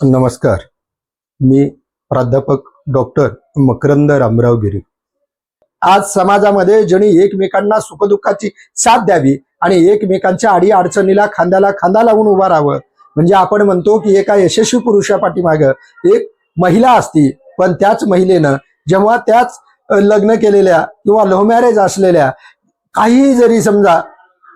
नमस्कार. मी प्राध्यापक डॉक्टर मकरंद रामराव गिरी. आज समाजामध्ये ज्यांनी एकमेकांना सुखदुःखाची साथ द्यावी आणि एकमेकांच्या आडी अडचणीला खांद्याला खांदा लावून उभा राहावं म्हणजे आपण म्हणतो की एका यशस्वी पुरुषा पाठीमाग एक महिला असती पण त्याच महिलेनं जेव्हा त्याच लग्न केलेल्या किंवा लव्ह मॅरेज असलेल्या काहीही जरी समजा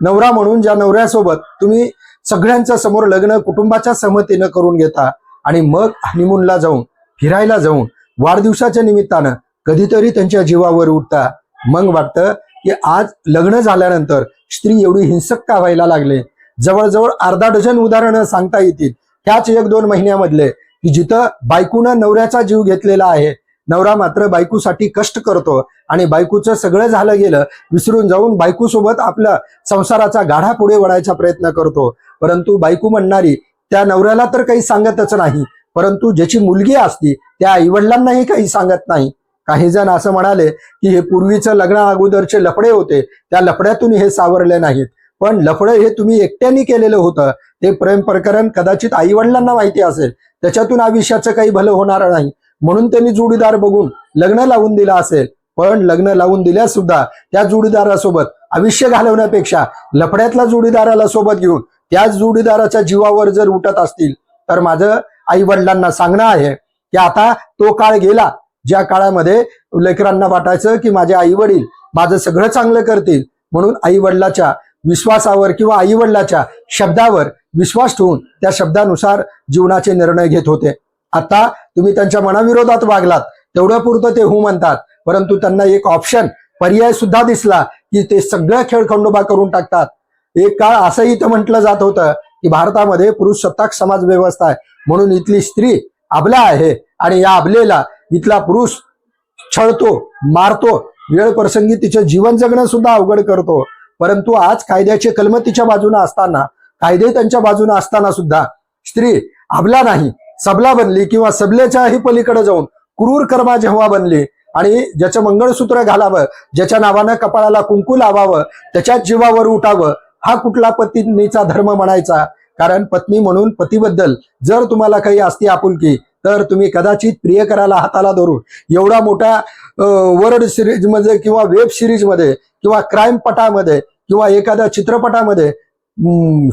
नवरा म्हणून ज्या नवऱ्यासोबत तुम्ही सगळ्यांच्या समोर लग्न कुटुंबाच्या सहमतीनं करून घेता आणि मग हनीमूनला जाऊन फिरायला जाऊन वाढदिवसाच्या निमित्तानं कधीतरी त्यांच्या जीवावर उठता. मग वाटतं की आज लग्न झाल्यानंतर स्त्री एवढी हिंसक का व्हायला लागले? जवळजवळ अर्धा डझन उदाहरणं सांगता येतील. त्याच एक दोन महिन्यामधले की जिथं बायकूनं नवऱ्याचा जीव घेतलेला आहे. नवरा मात्र बायकूसाठी कष्ट करतो आणि बायकूचं सगळं झालं गेलं विसरून जाऊन बायकोसोबत आपला संसाराचा गाढा पुढे वळायचा प्रयत्न करतो. परंतु बायकू म्हणणारी त्या नवऱ्याला तर काही सांगतच नाही. परंतु ज्याची मुलगी असती त्या आईवडिलांनाही काही सांगत नाही. काही जण असं म्हणाले की हे पूर्वीचं लग्ना अगोदरचे लफडे होते त्या लफड्यातून हे सावरले नाहीत. पण लफडं हे तुम्ही एकट्याने केलेलं होतं. ते प्रेम प्रकरण कदाचित आईवडिलांना माहिती असेल. त्याच्यातून आयुष्याचं काही भलं होणार नाही. म्हणून त्यांनी जोडीदार बघून लग्न लावून दिलं असेल. पण लग्न लावून दिल्यास सुद्धा त्या जोडीदारासोबत आयुष्य घालवण्यापेक्षा लफड्यातल्या जोडीदाराला सोबत घेऊन त्याच जोडीदाराच्या जीवावर जर उठत असतील तर माझं आई वडिलांना सांगणं आहे की आता तो काळ गेला ज्या काळामध्ये लेकरांना वाटायचं की माझे आई वडील माझं सगळं चांगलं करतील म्हणून आई वडिलाच्या विश्वासावर किंवा आई वडिलाच्या शब्दावर विश्वास ठेवून त्या शब्दानुसार जीवनाचे निर्णय घेत होते. आता तुम्ही त्यांच्या मनाविरोधात वागलात तेवढ्या पुरतं ते हो म्हणतात परंतु त्यांना एक ऑप्शन पर्याय सुद्धा दिसला की ते सगळं खेळखंडोबा करून टाकतात. एक काळ असंही इथं म्हटलं जात होतं की भारतामध्ये पुरुष सत्ताक समाज व्यवस्था आहे. म्हणून इथली स्त्री आबला आहे आणि या आबलेला इथला पुरुष छळतो मारतो वेळ प्रसंगी तिचं जीवन जगणं सुद्धा अवघड करतो. परंतु आज कायद्याचे कलम तिच्या बाजूने असताना कायदे त्यांच्या बाजूने असताना सुद्धा स्त्री आबला नाही सबला बनली किंवा सबलेच्याही पलीकडे जाऊन क्रूर कर्मा जेव्हा बनली आणि ज्याचं मंगळसूत्र घालावं ज्याच्या नावानं कपाळाला कुंकू लावावं त्याच्याच जीवावर उठावं हा कुठला पत्नीचा धर्म म्हणायचा? कारण पत्नी म्हणून पतीबद्दल जर तुम्हाला काही असती आपुलकी तर तुम्ही कदाचित प्रियकराला हाताला धरून एवढा मोठा वर्ड सिरीजमध्ये किंवा वेब सिरीजमध्ये किंवा क्राईम पटामध्ये किंवा एखाद्या चित्रपटामध्ये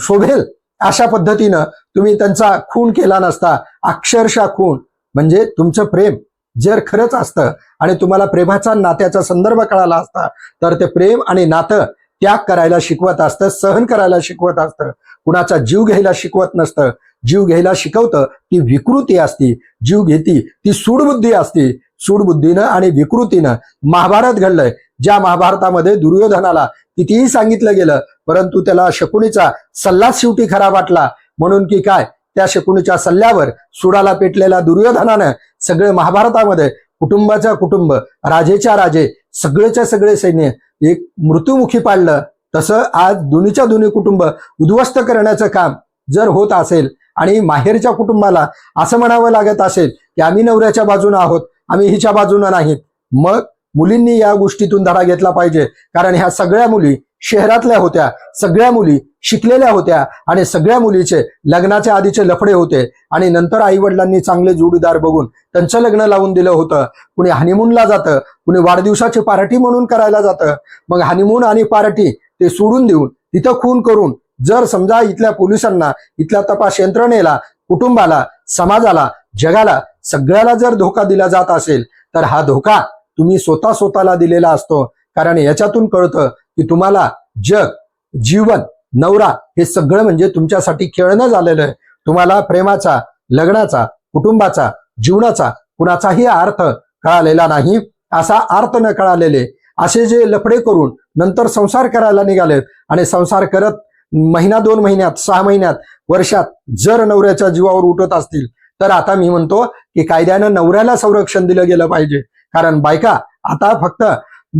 शोभेल अशा पद्धतीनं तुम्ही त्यांचा खून केला नसता. अक्षरशः खून. म्हणजे तुमचं प्रेम जर खरंच असतं आणि तुम्हाला प्रेमाचा नात्याचा संदर्भ कळाला असता तर ते प्रेम आणि नातं त्याग करायला शिकवत असतं सहन करायला शिकवत असतं. कुणाचा जीव घ्यायला शिकवत नसतं. जीव घ्यायला शिकवतं ती विकृती असती. जीव घेती ती सूडबुद्धी असती. सूडबुद्धीनं आणि विकृतीनं महाभारत घडलंय. ज्या महाभारतामध्ये दुर्योधनाला कितीही सांगितलं गेलं परंतु त्याला शकुनीचा सल्ला शेवटी खरा वाटला. म्हणून की काय? त्या शकुनीच्या सल्ल्यावर सुडाला पेटलेल्या दुर्योधनानं सगळे महाभारतामध्ये कुटुंबाचा कुटुंब राजेच्या राजे सगळेच्या सगळे सैन्य एक मृत्युमुखी पाडलं तसं आज दोन्हीच्या दोन्ही कुटुंब उद्ध्वस्त करण्याचं काम जर होत असेल आणि माहेरच्या कुटुंबाला असं म्हणावं लागत असेल की आम्ही नवऱ्याच्या बाजूनं आहोत आम्ही हिच्या बाजूनं नाहीत मग मुलींनी या गोष्टीतून धडा घेतला पाहिजे. कारण ह्या सगळ्या मुली शहरातल्या होत्या सगळ्या मुली शिकलेल्या होत्या आणि सगळ्या मुलीचे लग्नाच्या आधीचे लफडे होते आणि नंतर आई वडिलांनी चांगले जोडीदार बघून त्यांचं लग्न लावून दिलं होतं. कुणी हनीमूनला जातं कुणी वाढदिवसाची पार्टी म्हणून करायला जातं. मग हनीमून आणि पार्टी ते सोडून देऊन तिथं खून करून जर समजा इथल्या पोलिसांना इथल्या तपास यंत्रणेला कुटुंबाला समाजाला जगाला सगळ्याला जर धोका दिला जात असेल तर हा धोका तुम्ही स्वतः स्वतःला दिलेला असतो. कारण याच्यातून कळतं की तुम्हाला जग जीवन नवरा हे सगळं म्हणजे तुमच्यासाठी खेळणं झालेलं आहे. तुम्हाला प्रेमाचा लग्नाचा कुटुंबाचा जीवनाचा कुणाचाही अर्थ कळालेला नाही. असा अर्थ न कळालेले असे जे लफडे करून नंतर संसार करायला निघालेत आणि संसार करत महिना दोन महिन्यात सहा महिन्यात वर्षात जर नवऱ्याच्या जीवावर उठत असतील तर आता मी म्हणतो की कायद्यानं नवऱ्याला संरक्षण दिलं गेलं पाहिजे. कारण बायका आता फक्त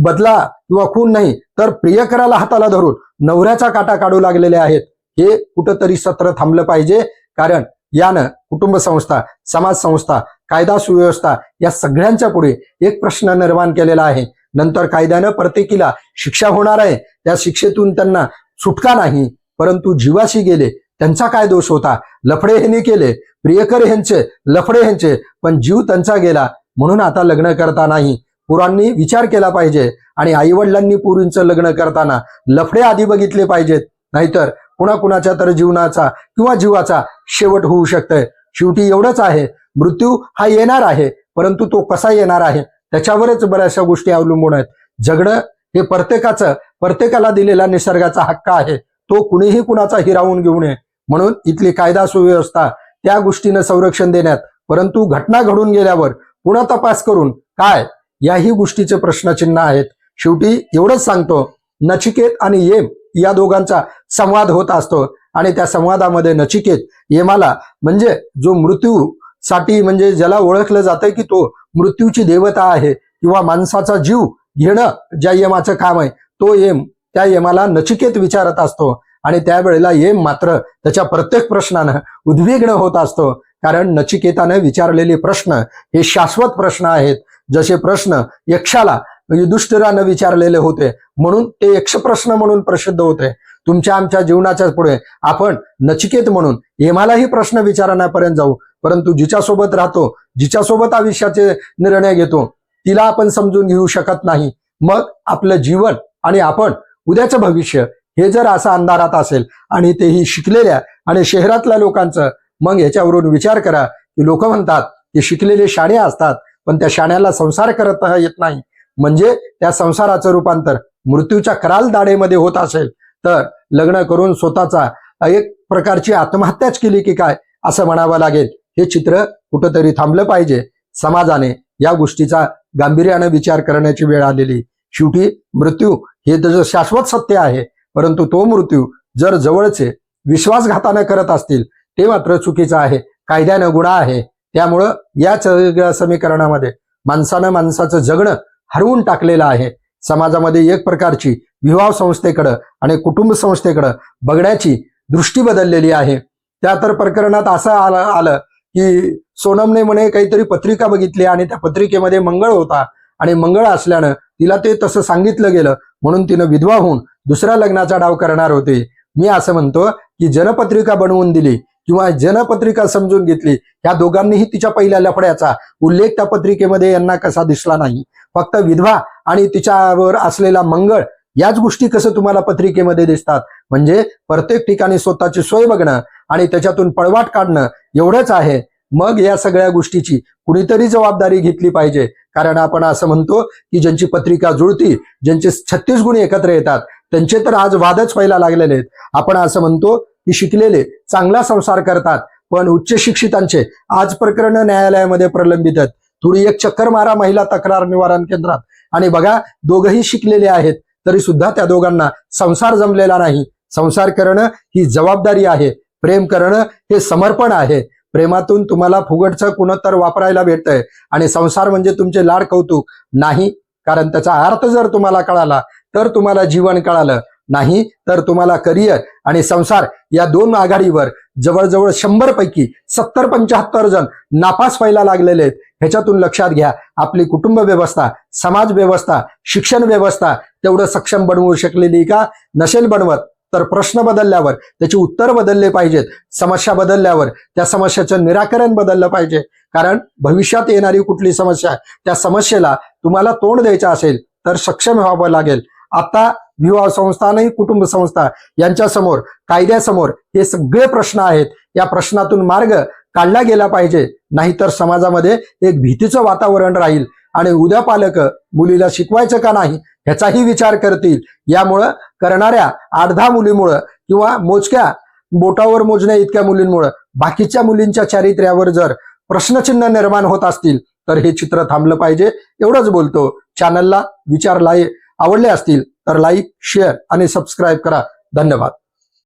बदला किंवा खून नाही तर प्रियकराला हाताला धरून नवऱ्याचा काटा काढू लागलेले आहेत. हे कुठंतरी सत्र थांबलं पाहिजे. कारण यानं कुटुंब संस्था समाज संस्था कायदा सुव्यवस्था या सगळ्यांच्या पुढे एक प्रश्न निर्माण केलेला आहे. नंतर कायद्यानं प्रत्येकीला शिक्षा होणार आहे. त्या शिक्षेतून त्यांना सुटका नाही परंतु जीवाशी गेले त्यांचा काय दोष होता? लफडे ह्यांनी केले प्रियकर ह्यांचे लफडे ह्यांचे पण जीव त्यांचा गेला. म्हणून आता लग्न करतानाही पुरांनी विचार केला पाहिजे आणि आईवडिलांनी पुरींचं लग्न करताना लफडे आधी बघितले पाहिजेत. नाहीतर कुणा कुणाच्या तर जीवनाचा किंवा जीवाचा शेवट होऊ शकतंय. शेवटी एवढंच आहे. मृत्यू हा येणार आहे. परंतु तो कसा येणार आहे? त्याच्यावरच बऱ्याचशा गोष्टी अवलंबून आहेत. जगणं हे प्रत्येकाचं प्रत्येकाला दिलेला निसर्गाचा हक्क आहे. तो कुणीही कुणाचा हिरावून घेऊ नये. म्हणून इथली कायदा सुव्यवस्था त्या गोष्टीनं संरक्षण देण्यात. परंतु घटना घडून गेल्यावर पुन्हा तपास करून काय याही गोष्टीचे प्रश्नचिन्ह आहेत. शेवटी एवढंच सांगतो नचिकेत आणि येम या दोघांचा संवाद होत असतो आणि त्या संवादामध्ये नचिकेत येमाला म्हणजे जो मृत्यू साठी म्हणजे ज्याला ओळखलं जातं की तो मृत्यूची देवता आहे किंवा माणसाचा जीव घेणं ज्या यमाचं काम आहे तो येम त्या यमाला नचिकेत विचारत असतो. आणि त्यावेळेला येम मात्र त्याच्या प्रत्येक प्रश्नानं उद्विग्न होत असतो. कारण नचिकेतानं विचारलेले प्रश्न हे शाश्वत प्रश्न आहेत. जसे प्रश्न यक्षाला युधिष्ठिरानं विचारलेले होते म्हणून ते यक्ष प्रश्न म्हणून प्रसिद्ध होते. तुमच्या आमच्या जीवनाच्या पुढे आपण नचिकेत म्हणून येमालाही प्रश्न विचारण्यापर्यंत जाऊ. परंतु जिच्यासोबत राहतो जिच्यासोबत आयुष्याचे निर्णय घेतो तिला आपण समजून घेऊ शकत नाही. मग आपलं जीवन आणि आपण उद्याचं भविष्य हे जर असं अंधारात असेल आणि तेही शिकलेल्या आणि शहरातल्या लोकांचं मग याच्यावरून विचार करा की लोक म्हणतात की शिकलेले शाणे असतात पण त्या शाण्याला संसार करत येत नाही. म्हणजे त्या संसाराचं रूपांतर मृत्यूच्या कराल दाडेमध्ये होत असेल तर लग्न करून स्वतःचा एक प्रकारची आत्महत्याच केली की काय असं म्हणावं लागेल. हे चित्र कुठंतरी थांबलं पाहिजे. समाजाने या गोष्टीचा गांभीर्यानं विचार करण्याची वेळ आलेली. शेवटी मृत्यू हे त्याचं शाश्वत सत्य आहे परंतु तो मृत्यू जर जवळचे विश्वासघातानं करत असतील ते मात्र चुकीचं आहे कायद्यानं गुन्हा आहे. त्यामुळं या समीकरणामध्ये माणसानं माणसाचं जगणं हरवून टाकलेलं आहे. समाजामध्ये एक प्रकारची विवाह संस्थेकडं आणि कुटुंब संस्थेकडं बघण्याची दृष्टी बदललेली आहे. त्या तर प्रकरणात असं आलं आलं की सोनमने म्हणे काहीतरी पत्रिका बघितली आणि त्या पत्रिकेमध्ये मंगळ होता. आणि मंगळ असल्यानं तिला ते तसं सांगितलं गेलं म्हणून तिनं विधवा होऊन दुसऱ्या लग्नाचा डाव करणार होते. मी असं म्हणतो की जनपत्रिका बनवून दिली किंवा जनपत्रिका समजून घेतली या दोघांनीही तिच्या पहिल्या लफड्याचा उल्लेख त्या पत्रिकेमध्ये यांना कसा दिसला नाही. फक्त विधवा आणि तिच्यावर असलेला मंगळ याच गोष्टी कसं तुम्हाला पत्रिकेमध्ये दिसतात? म्हणजे प्रत्येक ठिकाणी स्वतःची सोय बघणं आणि त्याच्यातून पळवाट काढणं एवढंच आहे. मग या सगळ्या गोष्टीची कुणीतरी जबाबदारी घेतली पाहिजे. कारण आपण असं म्हणतो की ज्यांची पत्रिका जुळती ज्यांचे छत्तीस गुण एकत्र येतात त्यांचे तर आज वादच व्हायला लागलेले आहेत. आपण असं म्हणतो की शिकलेले चांगला संसार करतात पण उच्च शिक्षितांचे आज प्रकरण न्यायालयामध्ये प्रलंबित आहेत. थोडी एक चक्कर मारा महिला तक्रार निवारण केंद्रात. आणि बघा दोघही शिकलेले आहेत तरी सुद्धा त्या दोघांना संसार जमलेला नाही. संसार करणं ही जबाबदारी आहे. प्रेम करणं हे समर्पण आहे. प्रेमातून तुम्हाला फुगटचं कुणतर वापरायला भेटतंय. आणि संसार म्हणजे तुमचे लाड कौतुक नाही कारण त्याचा अर्थ जर तुम्हाला कळाला तर तुम्हाला जीवन कळालं. नाही तर तुम्हाला करिअर आणि संसार या दोन आघाडीवर जवळजवळ शंभर पैकी सत्तर पंच्याहत्तर जण नापास व्हायला लागलेले आहेत. ह्याच्यातून लक्षात घ्या आपली कुटुंब व्यवस्था समाज व्यवस्था शिक्षण व्यवस्था तेवढं सक्षम बनवू शकलेली का? नसेल बनवत. तर प्रश्न बदलल्यावर त्याची उत्तर बदलले पाहिजेत. समस्या बदलल्यावर त्या समस्याचं निराकरण बदललं पाहिजे. कारण भविष्यात येणारी कुठली समस्या आहे, त्या समस्येला तुम्हाला तोंड द्यायचं असेल तर सक्षम व्हावं लागेल. आता विवाह संस्थानही कुटुंब संस्था यांच्यासमोर कायद्यासमोर हे सगळे प्रश्न आहेत. या प्रश्नातून मार्ग काढला गेला पाहिजे. नाहीतर समाजामध्ये एक भीतीचं वातावरण राहील. आणि उद्या पालक मुलीला शिकवायचं का नाही ह्याचाही विचार करतील. यामुळं करणाऱ्या अर्धा मुलीमुळं किंवा मोजक्या बोटावर मोजण्या इतक्या मुलींमुळं बाकीच्या मुलींच्या चारित्र्यावर जर प्रश्नचिन्ह निर्माण होत असतील तर हे चित्र थांबलं पाहिजे. एवढंच बोलतो. चॅनलला विचारला आवडले असतील तर लाईक शेअर आणि सबस्क्राईब करा. धन्यवाद.